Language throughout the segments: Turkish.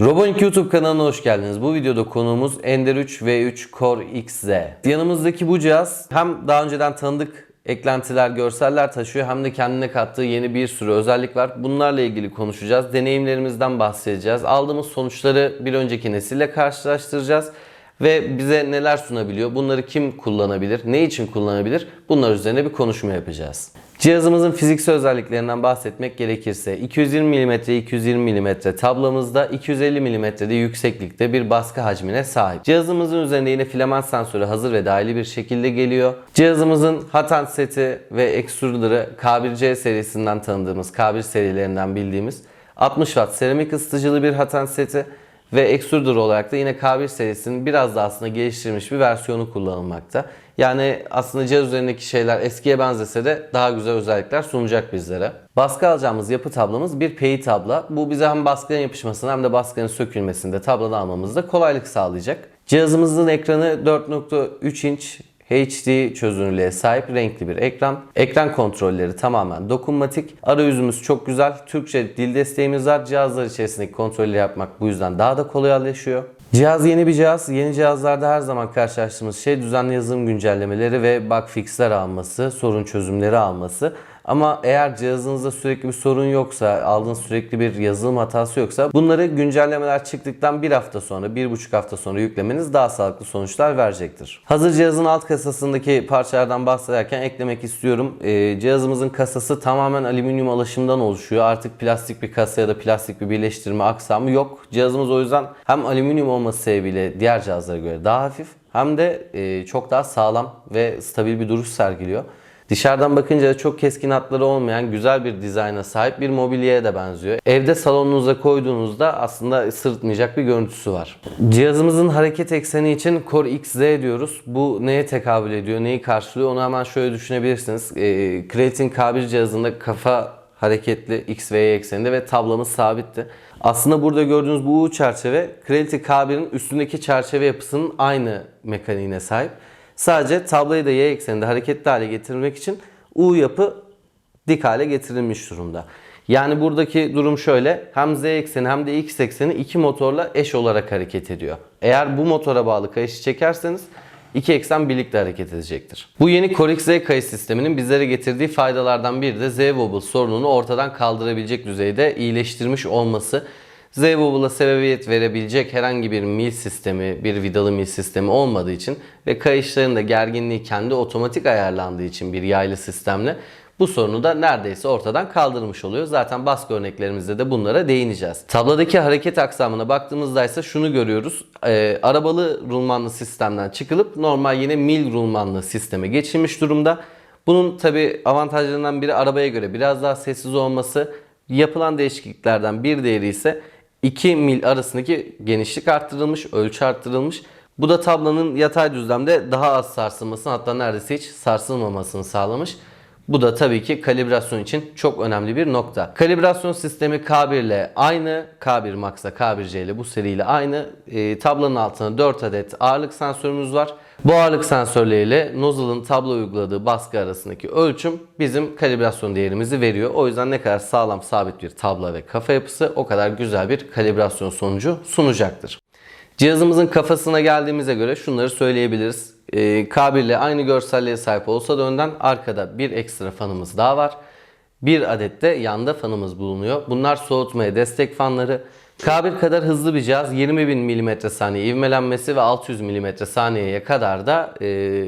Roboink YouTube kanalına hoş geldiniz. Bu videoda konuğumuz Ender 3 V3 Core XZ. Yanımızdaki bu cihaz hem daha önceden tanıdık eklentiler, görseller taşıyor hem de kendine kattığı yeni bir sürü özellik var. Bunlarla ilgili konuşacağız. Deneyimlerimizden bahsedeceğiz. Aldığımız sonuçları bir önceki nesille karşılaştıracağız. Ve bize neler sunabiliyor? Bunları kim kullanabilir? Ne için kullanabilir? Bunlar üzerine bir konuşma yapacağız. Cihazımızın fiziksel özelliklerinden bahsetmek gerekirse 220 mm 220 mm tablamızda 250 mm'de yükseklikte bir baskı hacmine sahip. Cihazımızın üzerinde yine filament sensörü hazır ve dahili bir şekilde geliyor. Cihazımızın Hatan seti ve extruder'ı K1C serisinden tanıdığımız K1 serilerinden bildiğimiz 60 watt seramik ısıtıcılı bir Hatan seti ve extruder olarak da yine K1 serisinin biraz da aslında geliştirilmiş bir versiyonu kullanılmakta. Yani aslında cihaz üzerindeki şeyler eskiye benzese de daha güzel özellikler sunacak bizlere. Baskı alacağımız yapı tablamız bir PEI tabla. Bu bize hem baskının yapışmasını hem de baskının sökülmesinde tabladan almamızda kolaylık sağlayacak. Cihazımızın ekranı 4.3 inç HD çözünürlüğe sahip renkli bir ekran. Ekran kontrolleri tamamen dokunmatik. Arayüzümüz çok güzel. Türkçe dil desteğimiz var. Cihazlar içerisindeki kontrolleri yapmak bu yüzden daha da kolaylaşıyor. Cihaz yeni bir cihaz. Yeni cihazlarda her zaman karşılaştığımız şey düzenli yazılım güncellemeleri ve bug fixler alması, sorun çözümleri alması. Ama eğer cihazınızda sürekli bir sorun yoksa, aldığınız sürekli bir yazılım hatası yoksa bunları güncellemeler çıktıktan bir hafta sonra, bir buçuk hafta sonra yüklemeniz daha sağlıklı sonuçlar verecektir. Hazır cihazın alt kasasındaki parçalardan bahsederken eklemek istiyorum. Ee, cihazımızın kasası tamamen alüminyum alaşımdan oluşuyor. Artık plastik bir kasa ya da plastik bir birleştirme aksamı yok. Cihazımız o yüzden hem alüminyum olması sebebiyle diğer cihazlara göre daha hafif hem de e, çok daha sağlam ve stabil bir duruş sergiliyor. Dışarıdan bakınca da çok keskin hatları olmayan güzel bir dizayna sahip bir mobilyaya da benziyor. Evde salonunuza koyduğunuzda aslında sırıtmayacak bir görüntüsü var. Cihazımızın hareket ekseni için Core XZ diyoruz. Bu neye tekabül ediyor, neyi karşılıyor onu hemen şöyle düşünebilirsiniz. E, Create'in K1 cihazında kafa hareketli X ve Y ekseninde ve tablamız sabitti. Aslında burada gördüğünüz bu U çerçeve Creality K1'in üstündeki çerçeve yapısının aynı mekaniğine sahip. Sadece tablayı da y ekseninde hareketli hale getirmek için U yapı dik hale getirilmiş durumda. Yani buradaki durum şöyle. Hem z ekseni hem de x ekseni iki motorla eş olarak hareket ediyor. Eğer bu motora bağlı kayışı çekerseniz iki eksen birlikte hareket edecektir. Bu yeni Core Z kayış sisteminin bizlere getirdiği faydalardan biri de Z-Wobble sorununu ortadan kaldırabilecek düzeyde iyileştirmiş olması. Z-Wobble'a sebebiyet verebilecek herhangi bir mil sistemi, bir vidalı mil sistemi olmadığı için ve kayışların da gerginliği kendi otomatik ayarlandığı için bir yaylı sistemle bu sorunu da neredeyse ortadan kaldırmış oluyor. Zaten baskı örneklerimizde de bunlara değineceğiz. Tabladaki hareket aksamına baktığımızda ise şunu görüyoruz. Ee, arabalı rulmanlı sistemden çıkılıp normal yine mil rulmanlı sisteme geçilmiş durumda. Bunun tabi avantajlarından biri arabaya göre biraz daha sessiz olması. Yapılan değişikliklerden bir diğeri ise 2 mil arasındaki genişlik arttırılmış, ölçü arttırılmış. Bu da tablanın yatay düzlemde daha az sarsılmasını hatta neredeyse hiç sarsılmamasını sağlamış. Bu da tabii ki kalibrasyon için çok önemli bir nokta. Kalibrasyon sistemi K1 ile aynı, K1 Max'la K1C ile bu seriyle aynı. E, tablanın altına 4 adet ağırlık sensörümüz var. Bu ağırlık sensörleriyle nozzle'ın tablo uyguladığı baskı arasındaki ölçüm bizim kalibrasyon değerimizi veriyor. O yüzden ne kadar sağlam sabit bir tabla ve kafa yapısı o kadar güzel bir kalibrasyon sonucu sunacaktır. Cihazımızın kafasına geldiğimize göre şunları söyleyebiliriz. Ee, K1 ile aynı görselliğe sahip olsa da önden arkada bir ekstra fanımız daha var. Bir adet de yanda fanımız bulunuyor. Bunlar soğutmaya destek fanları. K1 kadar hızlı bir cihaz 20.000 mm saniye ivmelenmesi ve 600 mm saniyeye kadar da e,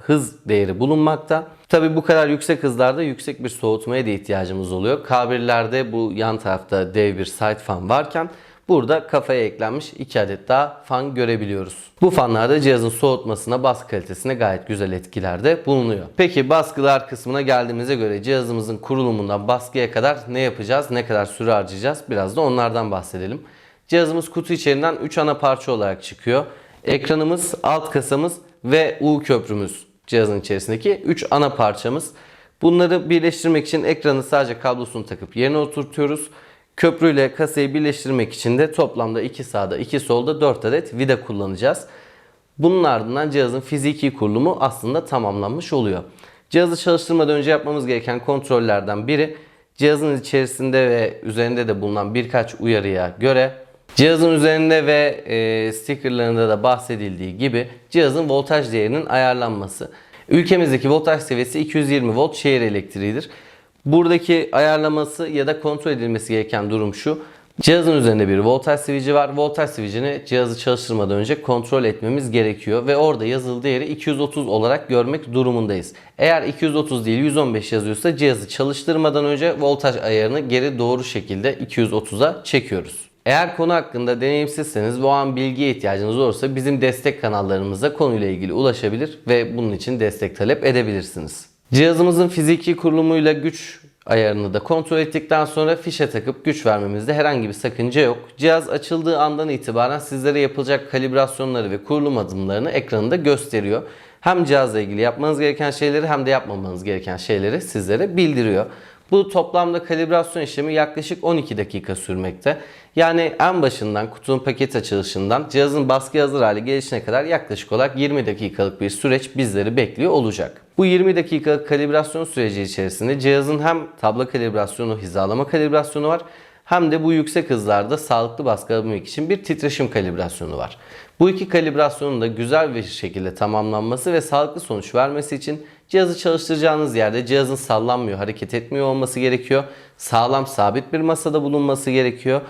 hız değeri bulunmakta. Tabi bu kadar yüksek hızlarda yüksek bir soğutmaya da ihtiyacımız oluyor. K1'lerde bu yan tarafta dev bir side fan varken Burada kafaya eklenmiş 2 adet daha fan görebiliyoruz. Bu fanlar da cihazın soğutmasına, baskı kalitesine gayet güzel etkilerde bulunuyor. Peki baskılar kısmına geldiğimize göre cihazımızın kurulumundan baskıya kadar ne yapacağız, ne kadar süre harcayacağız biraz da onlardan bahsedelim. Cihazımız kutu içerisinden 3 ana parça olarak çıkıyor. Ekranımız, alt kasamız ve U köprümüz cihazın içerisindeki 3 ana parçamız. Bunları birleştirmek için ekranı sadece kablosunu takıp yerine oturtuyoruz. Köprüyle kasayı birleştirmek için de toplamda 2 sağda 2 solda 4 adet vida kullanacağız. Bunun ardından cihazın fiziki kurulumu aslında tamamlanmış oluyor. Cihazı çalıştırmadan önce yapmamız gereken kontrollerden biri cihazın içerisinde ve üzerinde de bulunan birkaç uyarıya göre Cihazın üzerinde ve e, stickerlarında da bahsedildiği gibi cihazın voltaj değerinin ayarlanması. Ülkemizdeki voltaj seviyesi 220 volt şehir elektriğidir. Buradaki ayarlaması ya da kontrol edilmesi gereken durum şu. Cihazın üzerinde bir voltaj switch'i var. Voltaj switch'ini cihazı çalıştırmadan önce kontrol etmemiz gerekiyor ve orada yazılı değeri 230 olarak görmek durumundayız. Eğer 230 değil 115 yazıyorsa cihazı çalıştırmadan önce voltaj ayarını geri doğru şekilde 230'a çekiyoruz. Eğer konu hakkında deneyimsizseniz ve o an bilgiye ihtiyacınız olursa bizim destek kanallarımıza konuyla ilgili ulaşabilir ve bunun için destek talep edebilirsiniz. Cihazımızın fiziki kurulumuyla güç ayarını da kontrol ettikten sonra fişe takıp güç vermemizde herhangi bir sakınca yok. Cihaz açıldığı andan itibaren sizlere yapılacak kalibrasyonları ve kurulum adımlarını ekranında gösteriyor. Hem cihazla ilgili yapmanız gereken şeyleri hem de yapmamanız gereken şeyleri sizlere bildiriyor. Bu toplamda kalibrasyon işlemi yaklaşık 12 dakika sürmekte. Yani en başından kutunun paket açılışından cihazın baskı hazır hale gelişine kadar yaklaşık olarak 20 dakikalık bir süreç bizleri bekliyor olacak. Bu 20 dakikalık kalibrasyon süreci içerisinde cihazın hem tabla kalibrasyonu, hizalama kalibrasyonu var hem de bu yüksek hızlarda sağlıklı baskı alabilmek için bir titreşim kalibrasyonu var. Bu iki kalibrasyonun da güzel bir şekilde tamamlanması ve sağlıklı sonuç vermesi için cihazı çalıştıracağınız yerde cihazın sallanmıyor, hareket etmiyor olması gerekiyor. Sağlam, sabit bir masada bulunması gerekiyor.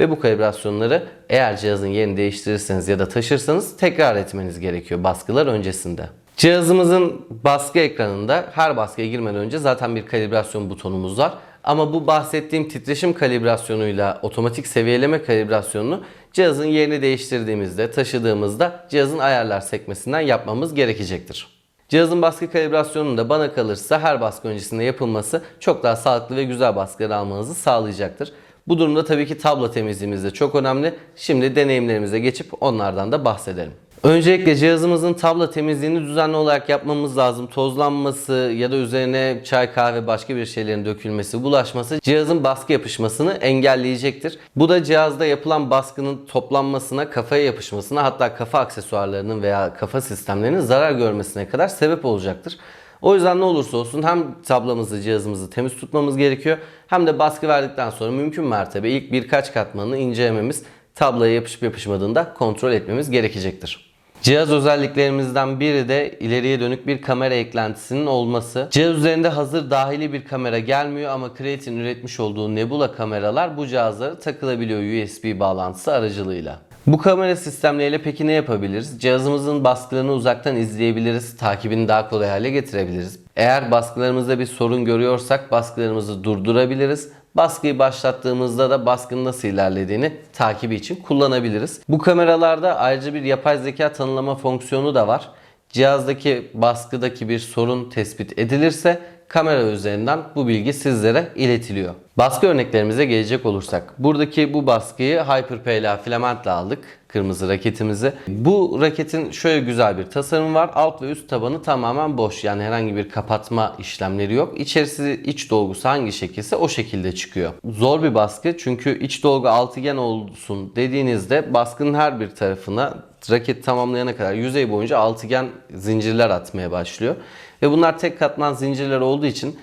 Ve bu kalibrasyonları eğer cihazın yerini değiştirirseniz ya da taşırsanız tekrar etmeniz gerekiyor baskılar öncesinde. Cihazımızın baskı ekranında her baskıya girmeden önce zaten bir kalibrasyon butonumuz var. Ama bu bahsettiğim titreşim kalibrasyonuyla otomatik seviyeleme kalibrasyonunu cihazın yerini değiştirdiğimizde, taşıdığımızda cihazın ayarlar sekmesinden yapmamız gerekecektir. Cihazın baskı kalibrasyonunun da bana kalırsa her baskı öncesinde yapılması çok daha sağlıklı ve güzel baskılar almanızı sağlayacaktır. Bu durumda tabii ki tablo temizliğimiz de çok önemli. Şimdi deneyimlerimize geçip onlardan da bahsedelim. Öncelikle cihazımızın tabla temizliğini düzenli olarak yapmamız lazım. Tozlanması ya da üzerine çay, kahve, başka bir şeylerin dökülmesi, bulaşması cihazın baskı yapışmasını engelleyecektir. Bu da cihazda yapılan baskının toplanmasına, kafaya yapışmasına hatta kafa aksesuarlarının veya kafa sistemlerinin zarar görmesine kadar sebep olacaktır. O yüzden ne olursa olsun hem tablamızı, cihazımızı temiz tutmamız gerekiyor hem de baskı verdikten sonra mümkün mertebe ilk birkaç katmanını incelememiz, tablaya yapışıp yapışmadığında kontrol etmemiz gerekecektir. Cihaz özelliklerimizden biri de ileriye dönük bir kamera eklentisinin olması. Cihaz üzerinde hazır dahili bir kamera gelmiyor ama Create'in üretmiş olduğu Nebula kameralar bu cihazlara takılabiliyor USB bağlantısı aracılığıyla. Bu kamera sistemleriyle peki ne yapabiliriz? Cihazımızın baskılarını uzaktan izleyebiliriz, takibini daha kolay hale getirebiliriz. Eğer baskılarımızda bir sorun görüyorsak baskılarımızı durdurabiliriz. Baskıyı başlattığımızda da baskının nasıl ilerlediğini takibi için kullanabiliriz. Bu kameralarda ayrıca bir yapay zeka tanımlama fonksiyonu da var. Cihazdaki baskıdaki bir sorun tespit edilirse kamera üzerinden bu bilgi sizlere iletiliyor. Baskı örneklerimize gelecek olursak. Buradaki bu baskıyı HyperPLA filamentle aldık. Kırmızı raketimizi. Bu raketin şöyle güzel bir tasarımı var. Alt ve üst tabanı tamamen boş. Yani herhangi bir kapatma işlemleri yok. İçerisi iç dolgusu hangi şekilse o şekilde çıkıyor. Zor bir baskı çünkü iç dolgu altıgen olsun dediğinizde baskının her bir tarafına raket tamamlayana kadar yüzey boyunca altıgen zincirler atmaya başlıyor. Ve bunlar tek katman zincirler olduğu için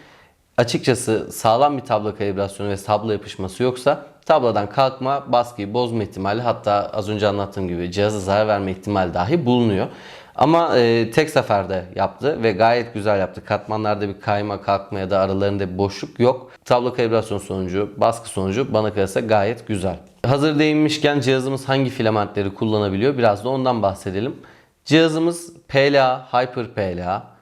açıkçası sağlam bir tablo kalibrasyonu ve tablo yapışması yoksa tabladan kalkma, baskıyı bozma ihtimali hatta az önce anlattığım gibi cihaza zarar verme ihtimali dahi bulunuyor. Ama e, tek seferde yaptı ve gayet güzel yaptı. Katmanlarda bir kayma, kalkma ya da aralarında bir boşluk yok. Tablo kalibrasyon sonucu, baskı sonucu bana kalırsa gayet güzel. Hazır değinmişken cihazımız hangi filamentleri kullanabiliyor? Biraz da ondan bahsedelim. Cihazımız PLA, Hyper PLA,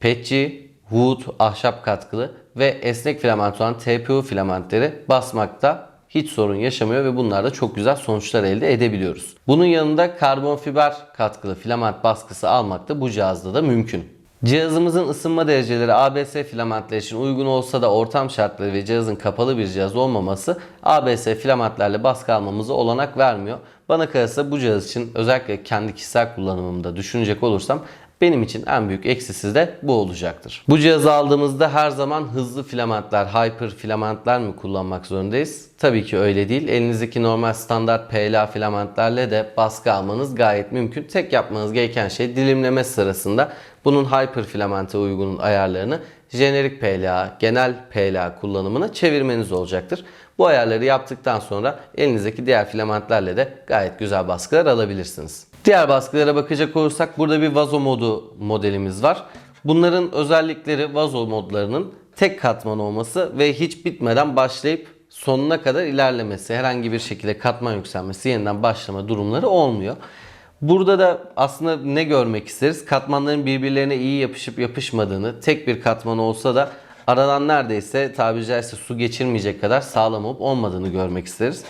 Petci, Wood, ahşap katkılı ve esnek filament olan TPU filamentleri basmakta hiç sorun yaşamıyor ve bunlarda çok güzel sonuçlar elde edebiliyoruz. Bunun yanında karbon fiber katkılı filament baskısı almak da bu cihazda da mümkün. Cihazımızın ısınma dereceleri ABS filamentler için uygun olsa da ortam şartları ve cihazın kapalı bir cihaz olmaması ABS filamentlerle baskı almamızı olanak vermiyor. Bana kalırsa bu cihaz için özellikle kendi kişisel kullanımımda düşünecek olursam benim için en büyük eksisi de bu olacaktır. Bu cihazı aldığımızda her zaman hızlı filamentler, hyper filamentler mi kullanmak zorundayız? Tabii ki öyle değil. Elinizdeki normal standart PLA filamentlerle de baskı almanız gayet mümkün. Tek yapmanız gereken şey dilimleme sırasında bunun hyper filamente uygun ayarlarını jenerik PLA, genel PLA kullanımına çevirmeniz olacaktır. Bu ayarları yaptıktan sonra elinizdeki diğer filamentlerle de gayet güzel baskılar alabilirsiniz. Diğer baskılara bakacak olursak burada bir vazo modu modelimiz var. Bunların özellikleri vazo modlarının tek katman olması ve hiç bitmeden başlayıp sonuna kadar ilerlemesi. Herhangi bir şekilde katman yükselmesi, yeniden başlama durumları olmuyor. Burada da aslında ne görmek isteriz? Katmanların birbirlerine iyi yapışıp yapışmadığını, tek bir katman olsa da aradan neredeyse tabiri caizse su geçirmeyecek kadar sağlam olup olmadığını görmek isteriz.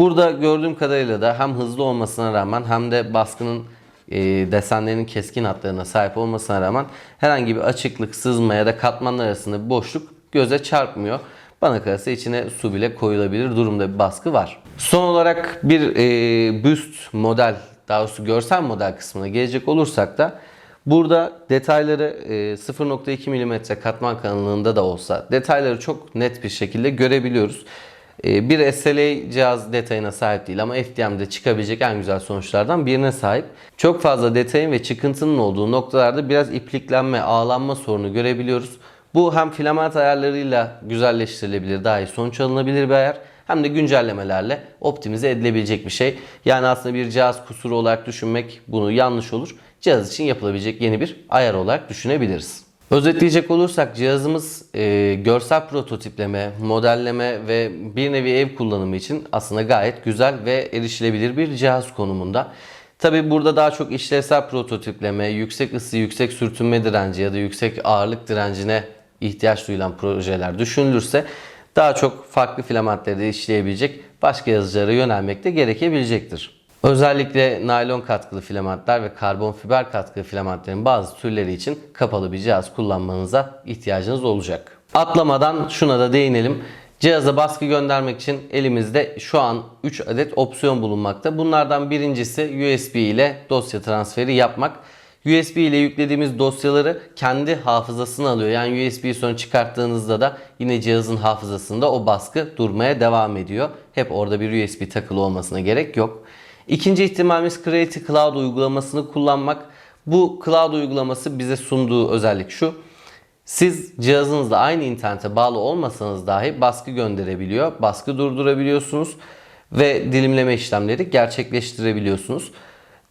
Burada gördüğüm kadarıyla da hem hızlı olmasına rağmen hem de baskının e, desenlerinin keskin hatlarına sahip olmasına rağmen herhangi bir açıklık, sızma ya da katmanlar arasında bir boşluk göze çarpmıyor. Bana kalırsa içine su bile koyulabilir durumda bir baskı var. Son olarak bir e, büst model, daha doğrusu görsel model kısmına gelecek olursak da burada detayları e, 0.2 mm katman kalınlığında da olsa detayları çok net bir şekilde görebiliyoruz. E, bir SLA cihaz detayına sahip değil ama FDM'de çıkabilecek en güzel sonuçlardan birine sahip. Çok fazla detayın ve çıkıntının olduğu noktalarda biraz ipliklenme, ağlanma sorunu görebiliyoruz. Bu hem filament ayarlarıyla güzelleştirilebilir, daha iyi sonuç alınabilir bir ayar hem de güncellemelerle optimize edilebilecek bir şey. Yani aslında bir cihaz kusuru olarak düşünmek bunu yanlış olur. Cihaz için yapılabilecek yeni bir ayar olarak düşünebiliriz. Özetleyecek olursak cihazımız e, görsel prototipleme, modelleme ve bir nevi ev kullanımı için aslında gayet güzel ve erişilebilir bir cihaz konumunda. Tabi burada daha çok işlevsel prototipleme, yüksek ısı, yüksek sürtünme direnci ya da yüksek ağırlık direncine ihtiyaç duyulan projeler düşünülürse daha çok farklı filamentleri işleyebilecek başka yazıcılara yönelmek de gerekebilecektir. Özellikle naylon katkılı filamentler ve karbon fiber katkılı filamentlerin bazı türleri için kapalı bir cihaz kullanmanıza ihtiyacınız olacak. Atlamadan şuna da değinelim. Cihaza baskı göndermek için elimizde şu an 3 adet opsiyon bulunmakta. Bunlardan birincisi USB ile dosya transferi yapmak. USB ile yüklediğimiz dosyaları kendi hafızasına alıyor. Yani USB'yi sonra çıkarttığınızda da yine cihazın hafızasında o baskı durmaya devam ediyor. Hep orada bir USB takılı olmasına gerek yok. İkinci ihtimalimiz Creative Cloud uygulamasını kullanmak. Bu cloud uygulaması bize sunduğu özellik şu. Siz cihazınızla aynı internete bağlı olmasanız dahi baskı gönderebiliyor, baskı durdurabiliyorsunuz ve dilimleme işlemleri gerçekleştirebiliyorsunuz.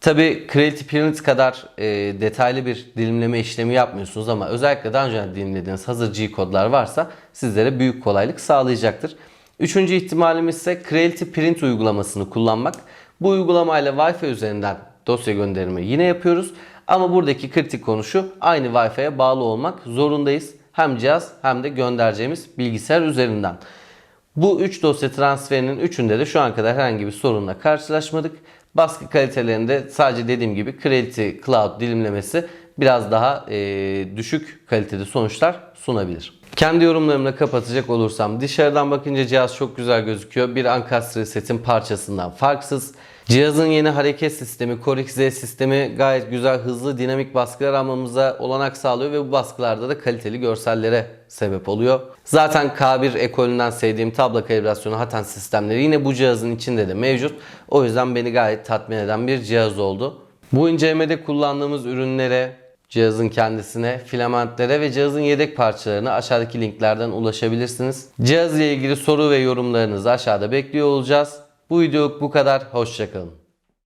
Tabi Creative Print kadar e, detaylı bir dilimleme işlemi yapmıyorsunuz ama özellikle daha önce dilimlediğiniz hazır G kodlar varsa sizlere büyük kolaylık sağlayacaktır. Üçüncü ihtimalimiz ise Creative Print uygulamasını kullanmak. Bu uygulamayla Wi-Fi üzerinden dosya gönderimi yine yapıyoruz. Ama buradaki kritik konu şu aynı Wi-Fi'ye bağlı olmak zorundayız. Hem cihaz hem de göndereceğimiz bilgisayar üzerinden. Bu 3 dosya transferinin üçünde de şu an kadar herhangi bir sorunla karşılaşmadık. Baskı kalitelerinde sadece dediğim gibi Creality Cloud dilimlemesi biraz daha e, düşük kalitede sonuçlar sunabilir. Kendi yorumlarımla kapatacak olursam dışarıdan bakınca cihaz çok güzel gözüküyor. Bir Ancastre setin parçasından farksız. Cihazın yeni hareket sistemi, Core XZ sistemi gayet güzel, hızlı, dinamik baskılar almamıza olanak sağlıyor ve bu baskılarda da kaliteli görsellere sebep oluyor. Zaten K1 ekolünden sevdiğim tablo kalibrasyonu Haten sistemleri yine bu cihazın içinde de mevcut. O yüzden beni gayet tatmin eden bir cihaz oldu. Bu incelemede kullandığımız ürünlere, cihazın kendisine, filamentlere ve cihazın yedek parçalarına aşağıdaki linklerden ulaşabilirsiniz. Cihaz ile ilgili soru ve yorumlarınızı aşağıda bekliyor olacağız. Bu videoluk bu kadar. Hoşçakalın.